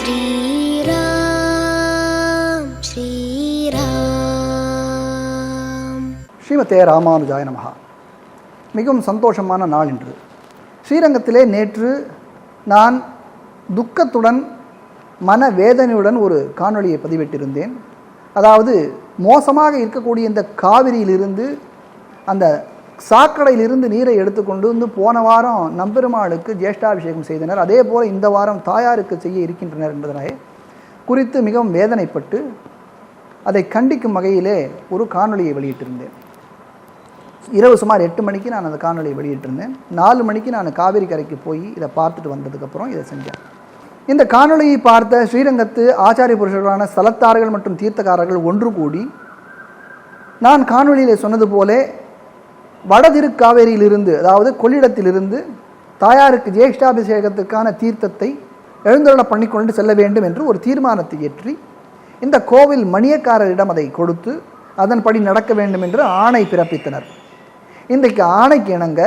ஸ்ரீராம் ஸ்ரீராம். ஸ்ரீமதே ராமானுஜாய நமகா மிகவும் சந்தோஷமான நாள் இன்று. ஸ்ரீரங்கத்திலே நேற்று நான் துக்கத்துடன் மன வேதனையுடன் ஒரு காணொளியை பதிவிட்டிருந்தேன். அதாவது மோசமாக இருக்கக்கூடிய இந்த காவிரியிலிருந்து அந்த சாக்கடையிலிருந்து நீரை எடுத்துக்கொண்டு வந்து போன வாரம் நம்பெருமாளுக்கு ஜேஷ்டாபிஷேகம் செய்தனர். அதே போல் இந்த வாரம் தாயாருக்கு செய்ய இருக்கின்றனர் என்பதனை குறித்து மிகவும் வேதனைப்பட்டு அதை கண்டிக்கும் வகையிலே ஒரு காணொலியை வெளியிட்டிருந்தேன். இரவு சுமார் எட்டு மணிக்கு நான் அந்த காணொலியை வெளியிட்டிருந்தேன். நாலு மணிக்கு நான் காவிரி கரைக்கு போய் இதை பார்த்துட்டு வந்ததுக்கப்புறம் இதை செஞ்சேன். இந்த காணொலியை பார்த்த ஸ்ரீரங்கத்து ஆச்சாரிய புருஷர்களான ஸ்தலத்தார்கள் மற்றும் தீர்த்தக்காரர்கள் ஒன்று கூடி நான் காணொலியில் சொன்னது போலே வடதிருக்காவேரியிலிருந்து அதாவது கொள்ளிடத்திலிருந்து தாயாருக்கு ஜேஷ்டாபிஷேகத்துக்கான தீர்த்தத்தை எழுந்தருள பண்ணிக்கொண்டு செல்ல வேண்டும் என்று ஒரு தீர்மானத்தை ஏற்றி இந்த கோவில் மணியக்காரரிடம் அதை கொடுத்து அதன்படி நடக்க வேண்டும் என்று ஆணை பிறப்பித்தனர். இன்றைக்கு ஆணைக்கு இணங்க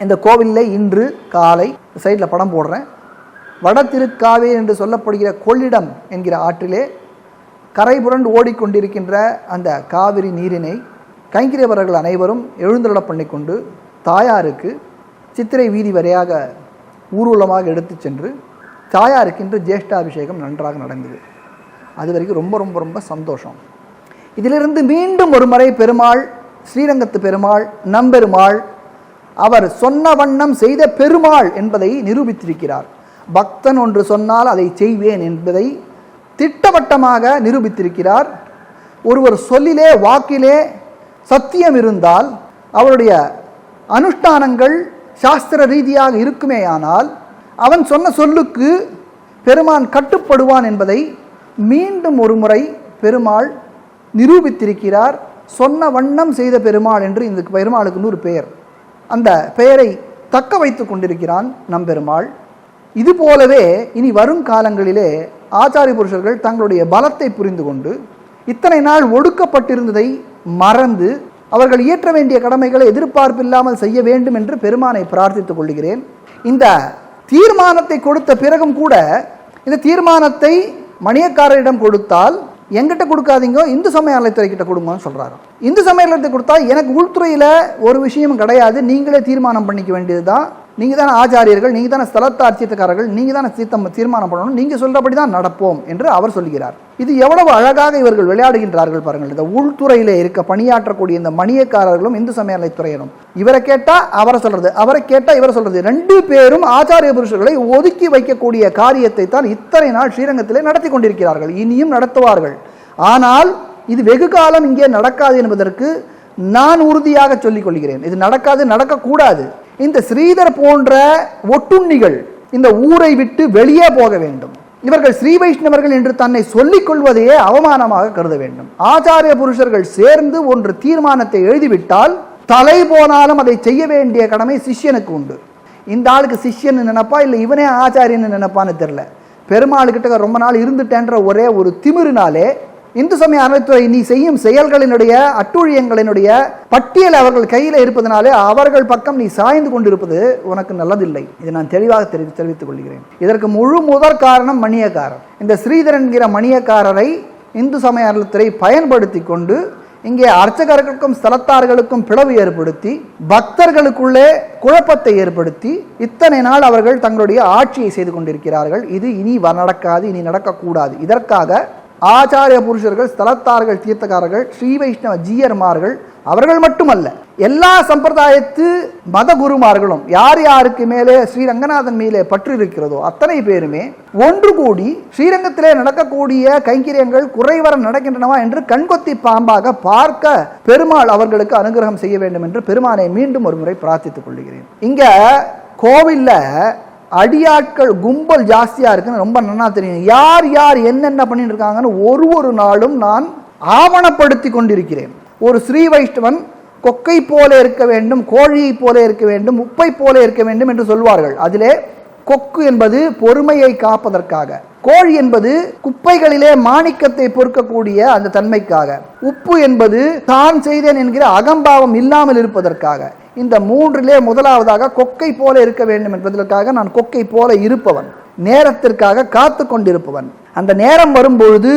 இந்த கோவிலில் இன்று காலை சைடில் படம் போடுறேன். வட திருக்காவேரி என்று சொல்லப்படுகிற கொள்ளிடம் என்கிற ஆற்றிலே கரை புரண்டு ஓடிக்கொண்டிருக்கின்ற அந்த காவிரி நீரினை கைங்கிரியவர்கள் அனைவரும் எழுந்தருள பண்ணிக்கொண்டு தாயாருக்கு சித்திரை வீதி வரையாக ஊர்வலமாக எடுத்துச் சென்று தாயாருக்கு இன்று ஜேஷ்டாபிஷேகம் நன்றாக நடந்தது. அது வரைக்கும் ரொம்ப ரொம்ப ரொம்ப சந்தோஷம். இதிலிருந்து மீண்டும் ஒரு முறை பெருமாள் ஸ்ரீரங்கத்து பெருமாள் நம்பெருமாள் அவர் சொன்ன வண்ணம் செய்த பெருமாள் என்பதை நிரூபித்திருக்கிறார். பக்தன் ஒன்று சொன்னால் அதை செய்வேன் என்பதை திட்டவட்டமாக நிரூபித்திருக்கிறார். ஒருவர் சொல்லிலே வாக்கிலே சத்தியம் இருந்தால் அவருடைய அனுஷ்டானங்கள் சாஸ்திர ரீதியாக இருக்குமேயானால் அவன் சொன்ன சொல்லுக்கு பெருமான் கட்டுப்படுவான் என்பதை மீண்டும் ஒரு முறை பெருமாள் நிரூபித்திருக்கிறார். சொன்ன வண்ணம் செய்த பெருமாள் என்று இந்த பெருமாளுக்கு ஒரு பெயர் அந்த பெயரை தக்க வைத்து கொண்டிருக்கிறான் நம்பெருமாள் இது போலவே இனி வரும் காலங்களிலே ஆச்சாரிய புருஷர்கள் தங்களுடைய பலத்தை புரிந்து கொண்டு இத்தனை நாள் ஒடுக்கப்பட்டிருந்ததை மறந்து அவர்கள் இயற்ற வேண்டிய கடமைகளை எதிர்பார்ப்பில்லாமல் செய்ய வேண்டும் என்று பெருமானை பிரார்த்தித்துக் கொள்கிறேன். இந்த தீர்மானத்தை கொடுத்த பிறகும் கூட இந்த தீர்மானத்தை மணியக்காரரிடம் கொடுத்தால் எங்கிட்ட கொடுக்காதீங்க இந்து சமய அறநிலைத்துறை கிட்ட கொடுங்கன்னு சொல்றாரு இந்து சமய அறநிலையத்தை கொடுத்தா எனக்கு உள்துறையில ஒரு விஷயமும் கிடையாது நீங்களே தீர்மானம் பண்ணிக்க வேண்டியதுதான். நீங்கள் தானே ஆச்சாரியர்கள் நீங்கள் தானே ஸ்தலத்தார் நீங்கள் தானே சீத்தம் தீர்மானம் பண்ணணும் நீங்கள் சொல்கிறபடி தான் நடப்போம் என்று அவர் சொல்கிறார் இது எவ்வளவு அழகாக இவர்கள் விளையாடுகின்றார்கள் பாருங்கள். இந்த உள்துறையிலே இருக்க பணியாற்றக்கூடிய இந்த மணியக்காரர்களும் இந்து சமய இவரை கேட்டால் அவரை சொல்கிறது அவரை கேட்டால் இவரை சொல்கிறது ரெண்டு பேரும் ஆச்சாரிய புருஷர்களை ஒதுக்கி வைக்கக்கூடிய காரியத்தை தான் இத்தனை நாள் ஸ்ரீரங்கத்திலே நடத்தி கொண்டிருக்கிறார்கள். இனியும் நடத்துவார்கள். ஆனால் இது வெகு காலம் இங்கே நடக்காது என்பதற்கு நான் உறுதியாக சொல்லிக் கொள்கிறேன் இது நடக்காது நடக்கக்கூடாது. இந்த ஸ்ரீதர் போன்ற ஒட்டுண்ணிகள் இந்த ஊரை விட்டு வெளியே போக வேண்டும். இவர்கள் ஸ்ரீ வைஷ்ணவர்கள் என்று தன்னை சொல்லிக் கொள்வதையே அவமானமாக கருத வேண்டும். ஆச்சாரிய புருஷர்கள் சேர்ந்து ஒன்று தீர்மானத்தை எழுதிவிட்டால் தலை போனாலும் அதை செய்ய வேண்டிய கடமை சிஷ்யனுக்கு உண்டு. இந்த ஆளுக்கு சிஷ்யன் நினைப்பா? இல்லை இவனே ஆச்சாரியன்னு நினைப்பான்னு தெரியல. பெருமாளுக்கிட்ட ரொம்ப நாள் இருந்துட்டேன்ற ஒரே ஒரு திமிருனாலே இந்து சமய அறநிலைத்துறை நீ செய்யும் செயல்களினுடைய அட்டுழியங்களினுடைய பட்டியல் அவர்கள் கையில் இருப்பதனாலே அவர்கள் பக்கம் நீ சாய்ந்து கொண்டிருப்பது உனக்கு நல்லதில்லை. இதை நான் தெளிவாக தெரி தெரிவித்துக் கொள்கிறேன். இதற்கு முழு முதற் காரணம் மணியக்காரர். இந்த ஸ்ரீதரன் என்கிற மணியக்காரரை இந்து சமய அறநிலைத்துறை பயன்படுத்தி கொண்டு இங்கே அர்ச்சகர்களுக்கும் ஸ்தலத்தார்களுக்கும் பிளவு ஏற்படுத்தி பக்தர்களுக்குள்ளே குழப்பத்தை ஏற்படுத்தி இத்தனை நாள் அவர்கள் தங்களுடைய ஆட்சியை செய்து கொண்டிருக்கிறார்கள். இது இனி வ- நடக்காது இனி நடக்கக்கூடாது. இதற்காக ஆச்சாரிய புருஷர்கள் ஸ்தலத்தார்கள் தீர்த்தக்காரர்கள் ஸ்ரீ வைஷ்ணவ ஜீயர்மார்கள் அவர்கள் மட்டுமல்ல எல்லா சம்பிரதாயத்து மத குருமார்களும் யார் யாருக்கு மேலே ஸ்ரீரங்கநாதன் மேலே பற்று இருக்கிறதோ அத்தனை பேருமே ஒன்று கூடி ஸ்ரீரங்கத்திலே நடக்கக்கூடிய கைங்கரியங்கள் குறைவர நடக்கின்றனவா என்று கண்கொத்தி பாம்பாக பார்க்க பெருமாள் அவர்களுக்கு அனுகிரகம் செய்ய வேண்டும் என்று பெருமானை மீண்டும் ஒரு முறை பிரார்த்தித்துக் கொள்கிறேன். இங்க கோவில்ல அடியாட்கள் கும்பல் ஜாஸ்தியாக இருக்குன்னு ரொம்ப நல்லா தெரியும். யார் யார் என்னென்ன பண்ணிட்டு இருக்காங்கன்னு ஒரு ஒரு நாளும் நான் ஆவணப்படுத்தி கொண்டிருக்கிறேன். ஒரு ஸ்ரீ வைஷ்ணவன் கொக்கை போல இருக்க வேண்டும் கோழியை போல இருக்க வேண்டும் உப்பை போல இருக்க வேண்டும் என்று சொல்வார்கள். அதிலே கொக்கு என்பது பொறுமையை காப்பதற்காக. கோழி என்பது குப்பைகளிலே மாணிக்கத்தை பொறுக்கக்கூடிய அந்த தன்மைக்காக. உப்பு என்பது தான் செய்தேன் என்கிற அகம்பாவம் இல்லாமல் இருப்பதற்காக. இந்த மூன்றிலே முதலாவதாக கொக்கை போல இருக்க வேண்டும் என்பதற்காக நான் கொக்கை போல இருப்பவன் நேரத்திற்காக காத்து கொண்டிருப்பவன். அந்த நேரம் வரும்பொழுது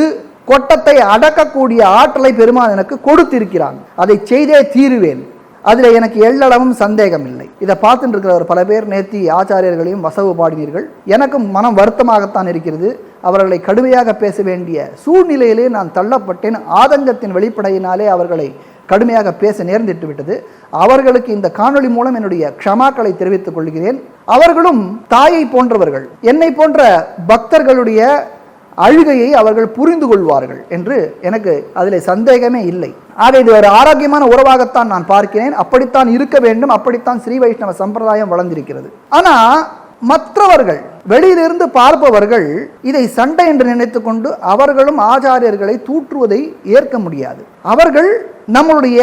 கொட்டத்தை அடக்கக்கூடிய ஆற்றலை பெருமான் எனக்கு கொடுத்திருக்கிறான். அதை செய்தே தீருவேன். அதில் எனக்கு எள்ளளவும் சந்தேகம் இல்லை இதை பார்த்துட்டு இருக்கிறவர் பல பேர் நேர்த்தி ஆச்சாரியர்களையும் வசவு பாடினீர்கள். எனக்கும் மனம் வருத்தமாகத்தான் இருக்கிறது. அவர்களை கடுமையாக பேச வேண்டிய சூழ்நிலையிலே நான் தள்ளப்பட்டேன். ஆதங்கத்தின் வெளிப்படையினாலே அவர்களை கடுமையாக பேச நேர்ந்திட்டு விட்டது. அவர்களுக்கு இந்த காணொளி மூலம் என்னுடைய க்ஷமாக்களை தெரிவித்துக் கொள்கிறேன். அவர்களும் தாயை போன்றவர்கள் என்னை போன்ற பக்தர்களுடைய அழுகையை அவர்கள் புரிந்து கொள்வார்கள் என்று எனக்கு அதில் சந்தேகமே இல்லை. ஆக இது ஒரு ஆரோக்கியமான உறவாகத்தான் நான் பார்க்கிறேன். அப்படித்தான் இருக்க வேண்டும். அப்படித்தான் ஸ்ரீ வைஷ்ணவ சம்பிரதாயம் வளர்ந்திருக்கிறது. ஆனால் மற்றவர்கள் வெளியிலிருந்து பார்ப்பவர்கள் இதை சண்டை என்று நினைத்துக்கொண்டு அவர்களும் ஆச்சாரியர்களை தூற்றுவதை ஏற்க முடியாது. அவர்கள் நம்மளுடைய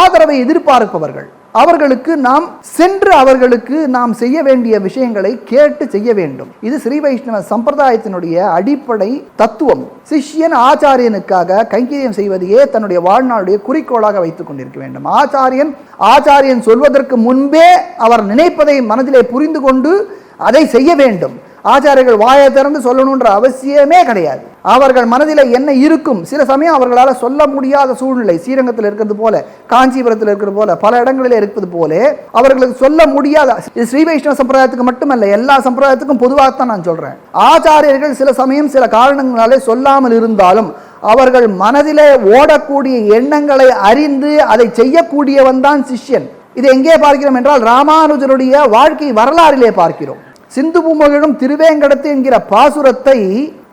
ஆதரவை எதிர்பார்ப்பவர்கள். அவர்களுக்கு நாம் சென்று அவர்களுக்கு நாம் செய்ய வேண்டிய விஷயங்களை கேட்டு செய்ய வேண்டும். இது ஸ்ரீ வைஷ்ணவ சம்பிரதாயத்தினுடைய அடிப்படை தத்துவம். சிஷ்யன் ஆச்சாரியனுக்காக கைங்கரியம் செய்வதையே தன்னுடைய வாழ்நாளுடைய குறிக்கோளாக வைத்துக் கொண்டிருக்க வேண்டும். ஆச்சாரியன் ஆச்சாரியன் சொல்வதற்கு முன்பே அவர் நினைப்பதை மனதிலே புரிந்து கொண்டு அதை செய்ய வேண்டும். ஆச்சாரியர்கள் வாயை திறந்து சொல்லணுன்ற அவசியமே கிடையாது. அவர்கள் மனதில் என்ன இருக்கும்? சில சமயம் அவர்களால் சொல்ல முடியாத சூழ்நிலை. ஸ்ரீரங்கத்தில் இருக்கிறது போல காஞ்சிபுரத்தில் இருக்கிறது போல பல இடங்களில் இருக்கிறது போல அவர்களுக்கு சொல்ல முடியாத ஸ்ரீ வைஷ்ணவ சம்பிரதாயத்துக்கு மட்டுமல்ல எல்லா சம்பிரதாயத்துக்கும் பொதுவாகத்தான் நான் சொல்கிறேன் ஆச்சாரியர்கள் சில சமயம் சில காரணங்களாலே சொல்லாமல் இருந்தாலும் அவர்கள் மனதிலே ஓடக்கூடிய எண்ணங்களை அறிந்து அதை செய்யக்கூடியவன் தான் சிஷ்யன். இதை எங்கே பார்க்கிறோம் என்றால் ராமானுஜருடைய வாழ்க்கை வரலாறிலே பார்க்கிறோம். சிந்து பூமகிழும் திருவேங்கடத்து என்கிற பாசுரத்தை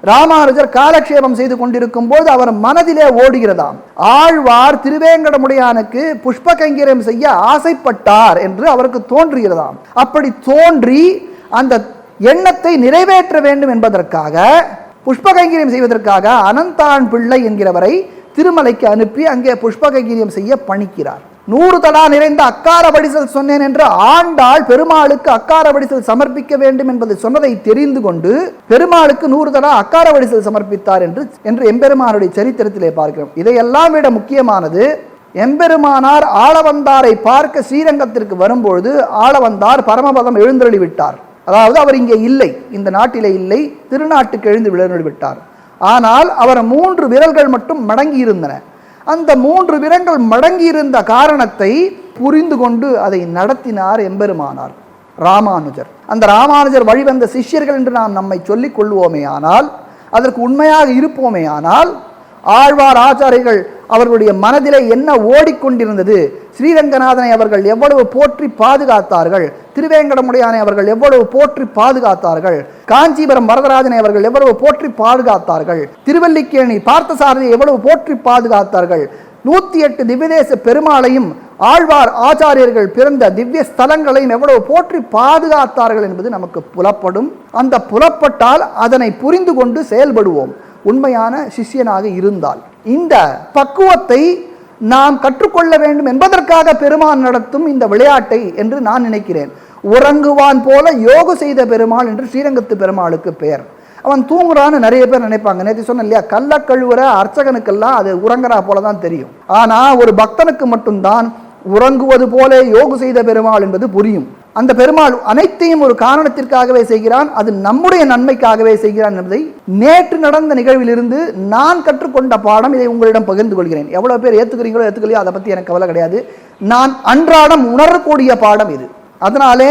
ராமானுஜர் காலக்ஷேபம் செய்து கொண்டிருக்கும் போது அவர் மனதிலே ஓடுகிறதாம். ஆழ்வார் திருவேங்கடமுடையானுக்கு புஷ்ப கைங்கரியம் செய்ய ஆசைப்பட்டார் என்று அவருக்கு தோன்றுகிறதாம். அப்படி தோன்றி அந்த எண்ணத்தை நிறைவேற்ற வேண்டும் என்பதற்காக புஷ்ப கைங்கரியம் செய்வதற்காக அனந்தான் பிள்ளை என்கிறவரை திருமலைக்கு அனுப்பி அங்கே புஷ்ப கைங்கரியம் செய்ய பணிக்கிறார். நூறு தடா நிறைந்த அக்கார வடிசல் சொன்னேன் என்று ஆண்டாள் பெருமாளுக்கு அக்கார வடிசல் சமர்ப்பிக்க வேண்டும் என்பதை சொன்னதை தெரிந்து கொண்டு பெருமாளுக்கு நூறு தடா அக்கார வடிசல் சமர்ப்பித்தார் என்று என்று எம்பெருமானுடைய சரித்திரத்திலே பார்க்கிறோம். இதையெல்லாம் விட முக்கியமானது எம்பெருமானார் ஆளவந்தாரை பார்க்க ஸ்ரீரங்கத்திற்கு வரும்பொழுது ஆளவந்தார் பரமபதம் எழுந்தருளி விட்டார். அதாவது அவர் இங்கே இல்லை இந்த நாட்டிலே இல்லை திருநாட்டுக்கு எழுந்து விழுந்தருளி விட்டார். ஆனால் அவர் மூன்று விரல்கள் மட்டும் மடங்கி இருந்தன அந்த மூன்று விரங்கள் மடங்கியிருந்த காரணத்தை புரிந்து கொண்டு அதை நடத்தினார் எம்பெருமானார் ராமானுஜர். அந்த ராமானுஜர் வழிவந்த சிஷ்யர்கள் என்று நாம் நம்மை சொல்லிக் கொள்வோமே ஆனால் அதற்கு உண்மையாக இருப்போமே ஆனால் ஆழ்வார் ஆச்சாரிகள் அவர்களுடைய மனதிலே என்ன ஓடிக்கொண்டிருந்தது? ஸ்ரீரங்கநாதனை அவர்கள் எவ்வளவு போற்றி பாதுகாத்தார்கள்? திருவேங்கடமுடையானை அவர்கள் எவ்வளவு போற்றி பாதுகாத்தார்கள்? காஞ்சிபுரம் வரதராஜனை அவர்கள் எவ்வளவு போற்றி பாதுகாத்தார்கள்? திருவல்லிக்கேணி பார்த்தசாரதியை எவ்வளவு போற்றி பாதுகாத்தார்கள்? நூத்தி எட்டு திவ்யதேச பெருமாளையும் ஆழ்வார் ஆச்சாரியர்கள் பிறந்த திவ்ய ஸ்தலங்களையும் எவ்வளவு போற்றி பாதுகாத்தார்கள் என்பது நமக்கு புலப்படும். அந்த புலப்பட்டால் அதனை புரிந்து கொண்டு செயல்படுவோம். உண்மையான சிஷ்யனாக இருந்தால். இந்த பக்குவத்தை நாம் கற்றுக்கொள்ள வேண்டும் என்பதற்காக பெருமான் நடத்தும் இந்த விளையாட்டை என்று நான் நினைக்கிறேன். உறங்குவான் போல யோக செய்த பெருமாள் என்று ஸ்ரீரங்கத்து பெருமாளுக்கு பெயர் அவன் தூங்குறான்னு நிறைய பேர் நினைப்பாங்க. நேற்று சொன்ன இல்லையா கள்ள கழுவுற அர்ச்சகனுக்கெல்லாம் அது உறங்குறா போல தான் தெரியும். ஆனால் ஒரு பக்தனுக்கு மட்டும்தான் உறங்குவது போல யோகு செய்த பெருமாள் என்பது புரியும். அந்த பெருமாள் அனைத்தையும் ஒரு காரணத்திற்காகவே செய்கிறான் அது நம்முடைய நன்மைக்காகவே செய்கிறான் என்பதை நேற்று நடந்த நிகழ்விலிருந்து நான் கற்றுக்கொண்ட பாடம் இதை உங்களிடம் பகிர்ந்து கொள்கிறேன். எவ்வளவு பேர் ஏத்துக்கிறீங்களோ ஏத்துக்கலையோ அதை பத்தி எனக்கு கவலை கிடையாது. நான் அன்றாடம் உணரக்கூடிய பாடம் இது. அதனாலே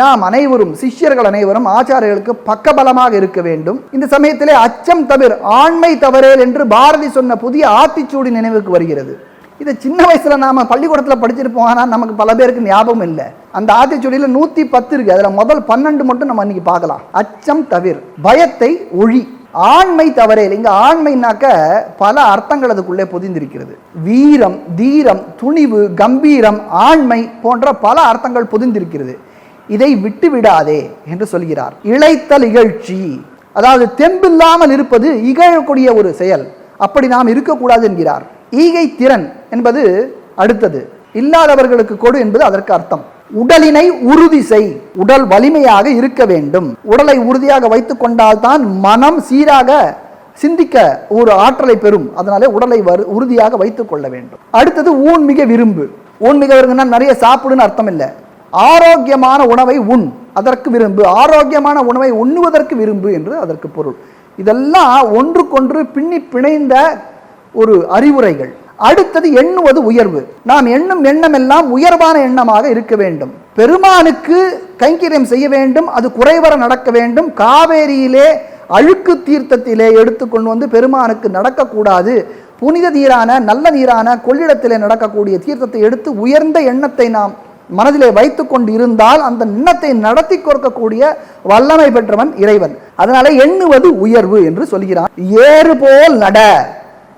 நாம் அனைவரும் சிஷ்யர்கள் அனைவரும் ஆச்சாரியர்களுக்கு பக்கபலமாக இருக்க வேண்டும். இந்த சமயத்திலே அச்சம் தவிர ஆண்மை தவறேல் என்று பாரதி சொன்ன புதிய ஆத்திச்சூடி நினைவுக்கு வருகிறது. இதை சின்ன வயசுல நாம பள்ளிக்கூடத்தில் படிச்சிருப்போம். ஆனால் நமக்கு பல பேருக்கு ஞாபகம் இல்லை. அந்த ஆத்திச்சுடியில் நூற்றி பத்து இருக்கு. அதில் முதல் பன்னெண்டு மட்டும் நம்ம இன்றைக்கி பார்க்கலாம். அச்சம் தவிர பயத்தை ஒழி. ஆண்மை தவறே இல்லைங்க ஆண்மைனாக்க பல அர்த்தங்கள் அதுக்குள்ளே பொதிந்திருக்கிறது. வீரம் தீரம் துணிவு கம்பீரம் ஆண்மை போன்ற பல அர்த்தங்கள் பொதிந்திருக்கிறது. இதை விட்டு விடாதே என்று சொல்கிறார். இழைத்தல் இகழ்ச்சி. அதாவது தெம்பில்லாமல் இருப்பது இகழக்கூடிய ஒரு செயல். அப்படி நாம் இருக்கக்கூடாது என்கிறார். ஈகை திறன் என்பது அடுத்தது. இல்லாதவர்களுக்கு கொடு என்பது அதற்கு அர்த்தம். உடலினை உறுதி செய். உடல் வலிமையாக இருக்க வேண்டும். உடலை உறுதியாக வைத்து கொண்டால்தான் மனம் சீராக சிந்திக்க ஒரு ஆற்றலை பெறும். அதனாலே உடலை வரு உறுதியாக வைத்துக் கொள்ள வேண்டும். அடுத்தது ஊன்மிக விரும்பு. ஊன்மிக விரும்புனா நிறைய சாப்பிடுன்னு அர்த்தம் இல்லை ஆரோக்கியமான உணவை உண். அதற்கு விரும்பு. ஆரோக்கியமான உணவை உண்ணுவதற்கு விரும்பு என்று அதற்கு பொருள். இதெல்லாம் ஒன்றுக்கொன்று பின்னி பிணைந்த ஒரு அறிவுரைகள். அடுத்தது எண்ணுவது உயர்வு. நாம் எண்ணும் எண்ணம் எல்லாம் உயர்வான எண்ணமாக இருக்க வேண்டும். பெருமானுக்கு கைங்கரியம் செய்ய வேண்டும் அது குறைவர நடக்க வேண்டும். காவேரியிலே அழுக்கு தீர்த்தத்திலே எடுத்துக்கொண்டு வந்து பெருமானுக்கு நடக்கக்கூடாது. புனித நீரான நல்ல நீரான கொள்ளிடத்திலே நடக்கக்கூடிய தீர்த்தத்தை எடுத்து உயர்ந்த எண்ணத்தை நாம் மனதிலே வைத்து கொண்டு இருந்தால் அந்த எண்ணத்தை நடத்தி கொடுக்கக்கூடிய வல்லமை பெற்றவன் இறைவன். அதனால எண்ணுவது உயர்வு என்று சொல்கிறான். ஏறு போல் நட.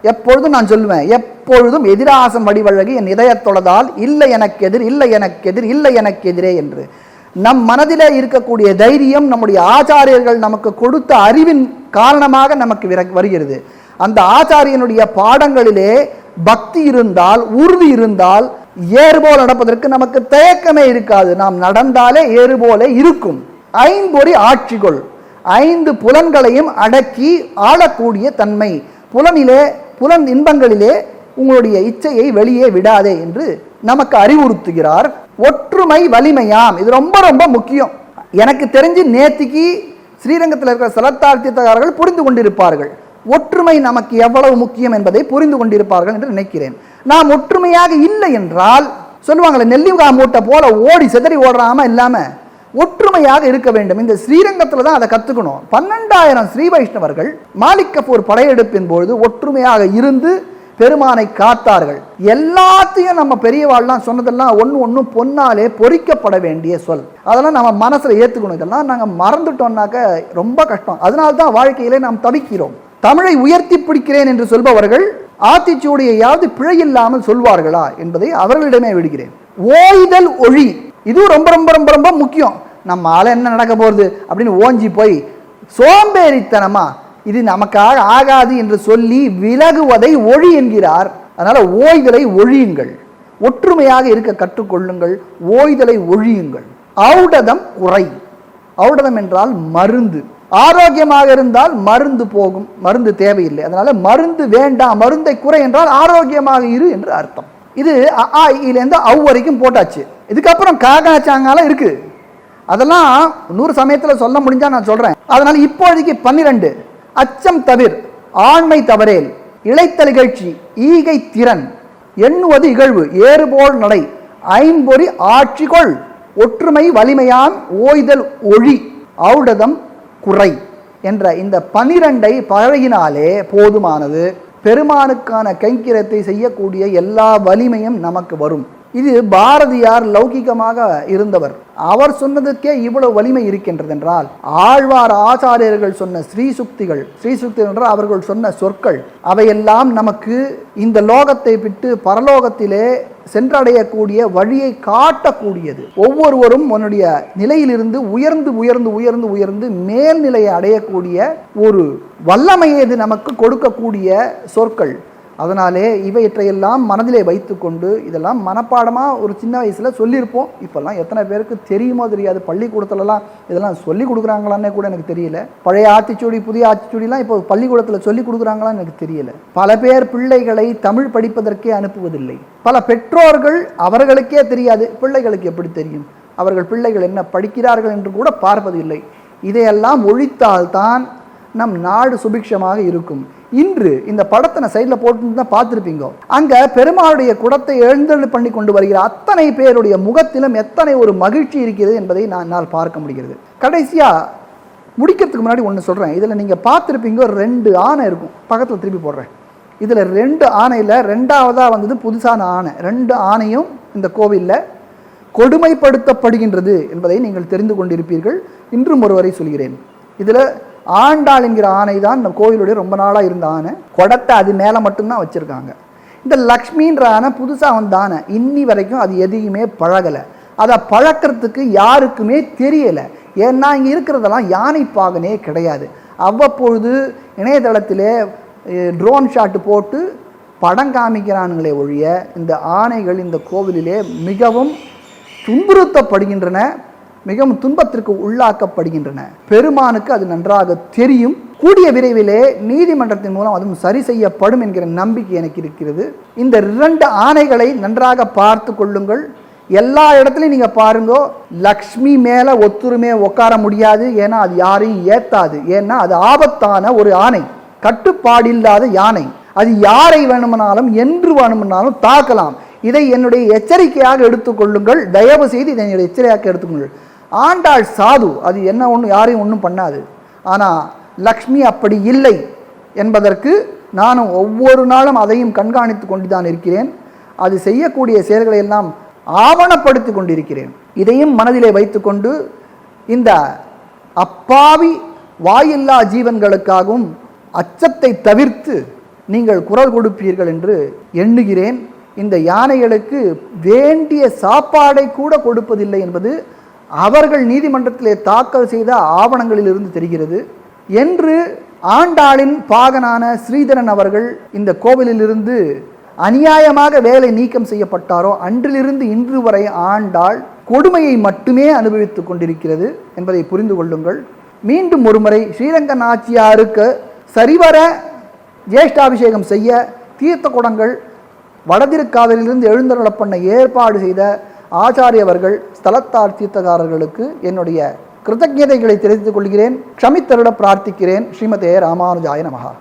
எப்பொழுதும் நான் சொல்லுவேன் எப்பொழுதும் எதிராசம் வடிவழகி என் இதயத்தொழதால் இல்லை எனக்கு எதிர் இல்லை எனக்கு எதிர் இல்லை எனக்கு எதிரே என்று. நம் மனதிலே இருக்கக்கூடிய தைரியம் நம்முடைய ஆச்சாரியர்கள் நமக்கு கொடுத்த அறிவின் காரணமாக நமக்கு விர- வருகிறது. அந்த ஆச்சாரியனுடைய பாடங்களிலே பக்தி இருந்தால் உறுதி இருந்தால் ஏறுபோல் நடப்பதற்கு நமக்கு தயக்கமே இருக்காது. நாம் நடந்தாலே ஏறுபோலே இருக்கும். ஐம்பொறி ஆட்சிகள். ஐந்து புலன்களையும் அடக்கி ஆளக்கூடிய தன்மை. புலனிலே புலன் இன்பங்களிலே உங்களுடைய இச்சையை வெளியே விடாதே என்று நமக்கு அறிவுறுத்துகிறார். ஒற்றுமை வலிமையாம். இது ரொம்ப ரொம்ப முக்கியம். எனக்கு தெரிஞ்சு நேத்திக்கு ஸ்ரீரங்கத்தில் இருக்கிற சலத்தார்த்தியத்தகாரர்கள் புரிந்து கொண்டிருப்பார்கள். ஒற்றுமை நமக்கு எவ்வளவு முக்கியம் என்பதை புரிந்து கொண்டிருப்பார்கள் என்று நினைக்கிறேன். நாம் ஒற்றுமையாக இல்லை என்றால் சொல்லுவாங்களே நெல்லிகா மூட்டை போல ஓடி சிதறி ஓடுறாம இல்லாமல் ஒற்றுமையாக இருக்க வேண்டும். இந்த ஸ்ரீரங்கத்தில் தான் அதை கற்றுக்கணும் பன்னெண்டாயிரம் ஸ்ரீ வைஷ்ணவர்கள் மாலிக் கபூர் படையெடுப்பின் பொழுது ஒற்றுமையாக இருந்து பெருமானை காத்தார்கள். எல்லாத்தையும் நம்ம பெரியவாள்லாம் சொன்னதெல்லாம் ஒன்று ஒன்றும் பொன்னாலே பொறிக்கப்பட வேண்டிய சொல். அதெல்லாம் நம்ம மனசில் ஏற்றுக்கணும் இதெல்லாம் நாங்கள் மறந்துட்டோம்னாக்க ரொம்ப கஷ்டம். அதனால தான் வாழ்க்கையிலே நாம் தவிக்கிறோம். தமிழை உயர்த்தி பிடிக்கிறேன் என்று சொல்பவர்கள் ஆத்திச்சூடியையாவது பிழை இல்லாமல் சொல்வார்களா என்பதை அவர்களிடமே விடுகிறேன். ஓய்தல் ஒழி. இது ரொம்ப ரொம்ப ரொம்ப ரொம்ப முக்கியம். நம்ம என்ன நடக்க போகிறது அப்படின்னு ஓஞ்சி போய் சோம்பேறித்தனமா இது நமக்காக ஆகாது என்று சொல்லி விலகுவதை ஒழி என்கிறார். அதனால் ஓய்தலை ஒழியுங்கள். ஒற்றுமையாக இருக்க கற்றுக்கொள்ளுங்கள். ஓய்தலை ஒழியுங்கள். ஔடதம் குறை. ஔடதம் என்றால் மருந்து. ஆரோக்கியமாக இருந்தால் மருந்து போகும். மருந்து தேவையில்லை. அதனால் மருந்து வேண்டாம் மருந்தை குறை என்றால் ஆரோக்கியமாக இரு என்று அர்த்தம். இது அ, ஆ, இலேருந்து அவ் வரைக்கும் போட்டாச்சு. இதுக்கப்புறம் காகாச்சாங்காலம் இருக்குது அதெல்லாம் நூறு சமயத்தில் சொல்ல முடிஞ்சா நான் சொல்றேன். அதனால இப்போதைக்கு பன்னிரெண்டு. அச்சம் தவிர் ஆண்மை தவறேல் இளைத்தலிகழ்ச்சி ஈகை திறன் எண்ணுவது இகழ்வு ஏறுபோல் நடை ஐம்பொறி ஆட்சிகொள் ஒற்றுமை வலிமையான் ஓய்தல் ஒழி ஔடதம் குறை என்ற இந்த பனிரெண்டை பழகினாலே போதுமானது. பெருமானுக்கான கைங்கிரத்தை செய்யக்கூடிய எல்லா வலிமையும் நமக்கு வரும். இது பாரதியார் லௌகிகமாக இருந்தவர். அவர் சொன்னதுக்கே இவ்வளவு வலிமை இருக்கின்றது என்றால் ஆழ்வார் ஆச்சாரியர்கள் சொன்ன ஸ்ரீசுக்திகள் ஸ்ரீசுக்தி என்றால் அவர்கள் சொன்ன சொற்கள் அவையெல்லாம் நமக்கு இந்த லோகத்தை விட்டு பரலோகத்திலே சென்றடையக்கூடிய வழியை காட்டக்கூடியது. ஒவ்வொருவரும் உன்னுடைய நிலையிலிருந்து உயர்ந்து உயர்ந்து உயர்ந்து உயர்ந்து மேல்நிலையை அடையக்கூடிய ஒரு வல்லமையை இது நமக்கு கொடுக்கக்கூடிய சொற்கள். அதனாலே இவற்றையெல்லாம் மனதிலே வைத்துக்கொண்டு இதெல்லாம் மனப்பாடமாக ஒரு சின்ன வயசில் சொல்லியிருப்போம். இப்போல்லாம் எத்தனை பேருக்கு தெரியுமோ தெரியாது. பள்ளிக்கூடத்துலலாம் இதெல்லாம் சொல்லி கொடுக்குறாங்களான்னே கூட எனக்கு தெரியல. பழைய ஆத்திச்சூடி புதிய ஆத்திச்சூடிலாம் இப்போ பள்ளிக்கூடத்தில் சொல்லி கொடுக்குறாங்களான்னு எனக்கு தெரியல. பல பேர் பிள்ளைகளை தமிழ் படிப்பதற்கே அனுப்புவதில்லை. பல பெற்றோர்கள் அவர்களுக்கே தெரியாது. பிள்ளைகளுக்கு எப்படி தெரியும்? அவர்கள் பிள்ளைகள் என்ன படிக்கிறார்கள் என்று கூட பார்ப்பதில்லை. இதையெல்லாம் ஒழித்தால்தான் நம் நாடு சுபிக்ஷமாக இருக்கும். இன்று இந்த படத்தை நான் சைடில் போட்டு தான் பார்த்துருப்பீங்க. அங்கே பெருமாளுடைய குடத்தை எழுந்தருள் பண்ணி கொண்டு வருகிற அத்தனை பேருடைய முகத்திலும் எத்தனை ஒரு மகிழ்ச்சி இருக்கிறது என்பதை நான் என்னால் பார்க்க முடிகிறது. கடைசியாக முடிக்கிறதுக்கு முன்னாடி ஒன்று சொல்கிறேன் இதில் நீங்கள் பார்த்துருப்பீங்க ஒரு ரெண்டு ஆணை இருக்கும். பக்கத்தில் திருப்பி போடுறேன். இதில் ரெண்டு ஆணையில் ரெண்டாவதாக வந்தது புதுசான ஆணை. ரெண்டு ஆணையும் இந்த கோவிலில் கொடுமைப்படுத்தப்படுகின்றது என்பதை நீங்கள் தெரிந்து கொண்டிருப்பீர்கள். இன்றும் ஒருவரை சொல்கிறேன். இதில் ஆண்டாள் என்கிற ஆணை தான் இந்த கோவிலுடைய ரொம்ப நாளாக இருந்த ஆணை. குடத்தை அது மேலே மட்டும்தான் வச்சுருக்காங்க. இந்த லக்ஷ்மின்ற ஆணை புதுசாக வந்த ஆணை. இன்னி வரைக்கும் அது எதையுமே பழகலை. அதை பழக்கிறதுக்கு யாருக்குமே தெரியலை. ஏன்னா இங்கே இருக்கிறதெல்லாம் யானை பாகனே கிடையாது. அவ்வப்பொழுது இணையதளத்தில் ட்ரோன் ஷாட்டு போட்டு படம் காமிக்கிறானுங்களே ஒழிய இந்த ஆணைகள் இந்த கோவிலிலே மிகவும் துன்புறுத்தப்படுகின்றன. மிகவும் துன்பத்திற்கு உள்ளாக்கப்படுகின்றன. பெருமானுக்கு அது நன்றாக தெரியும். கூடிய விரைவிலே நீதிமன்றத்தின் மூலம் அதுவும் சரி செய்யப்படும் என்கிற நம்பிக்கை எனக்கு இருக்கிறது. இந்த இரண்டு ஆணைகளை நன்றாக பார்த்து கொள்ளுங்கள். எல்லா இடத்துலையும் நீங்கள் பாருங்க லக்ஷ்மி மேலே ஒத்துருமே உட்கார முடியாது. ஏன்னா அது யாரையும் ஏத்தாது. ஏன்னா அது ஆபத்தான ஒரு ஆணை. கட்டுப்பாடில்லாத யானை. அது யாரை வேணுமானாலும் என்று வேணுமானாலும் தாக்கலாம். இதை என்னுடைய எச்சரிக்கையாக எடுத்துக்கொள்ளுங்கள் தயவு செய்து இதை என்னுடைய எச்சரிக்கையாக எடுத்துக்கொள்ளுங்கள் ஆண்டாள் சாது அது என்ன ஒன்றும் யாரையும் ஒன்றும் பண்ணாது. ஆனால் லக்ஷ்மி அப்படி இல்லை என்பதற்கு நானும் ஒவ்வொரு நாளும் அதையும் கண்காணித்து கொண்டு தான் இருக்கிறேன். அது செய்யக்கூடிய செயல்களை எல்லாம் ஆவணப்படுத்தி கொண்டிருக்கிறேன். இதையும் மனதிலே வைத்துக்கொண்டு இந்த அப்பாவி வாயில்லா ஜீவன்களுக்காகவும் அச்சத்தை தவிர்த்து நீங்கள் குரல் கொடுப்பீர்கள் என்று எண்ணுகிறேன். இந்த யானைகளுக்கு வேண்டிய சாப்பாடை கூட கொடுப்பதில்லை என்பது அவர்கள் நீதிமன்றத்திலே தாக்கல் செய்த ஆவணங்களில் இருந்து தெரிகிறது. என்று ஆண்டாளின் பாகனான ஸ்ரீதரன் அவர்கள் இந்த கோவிலிலிருந்து அநியாயமாக வேலை நீக்கம் செய்யப்பட்டாரோ அன்றிலிருந்து இன்று வரை ஆண்டாள் கொடுமையை மட்டுமே அனுபவித்து கொண்டிருக்கிறது என்பதை புரிந்து கொள்ளுங்கள். மீண்டும் ஒருமுறை ஸ்ரீரங்க நாச்சியாருக்கு சரிவர ஜேஷ்டாபிஷேகம் செய்ய தீர்த்த குடங்கள் வடதிருக்காவிலிருந்து எழுந்தருளப்பண்ண ஏற்பாடு செய்த ஆச்சாரியவர்கள் ஸ்தலத்தார் தீர்த்தகாரர்களுக்கு என்னுடைய கிருத்தஜதைகளை தெரிவித்துக் கொள்கிறேன் க்ஷமித்தருட பிரார்த்திக்கிறேன். ஸ்ரீமதே ராமானுஜாய நமகா